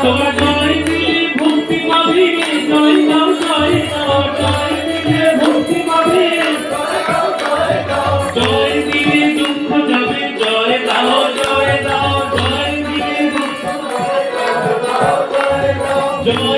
তোমার জয় দিলে ভক্তি পাবে জয় দাও জয় দাও জয় দিলে ভক্তি পাবে জয় দিলে দুঃখ যাবে জয় দাও জয় দাও জয় দিলে জয়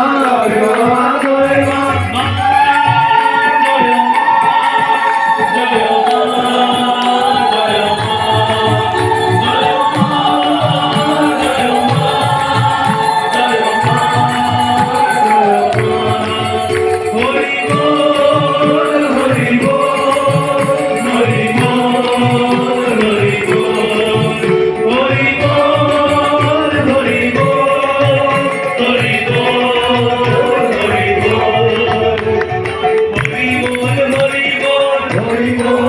வெளிக்கிறோம்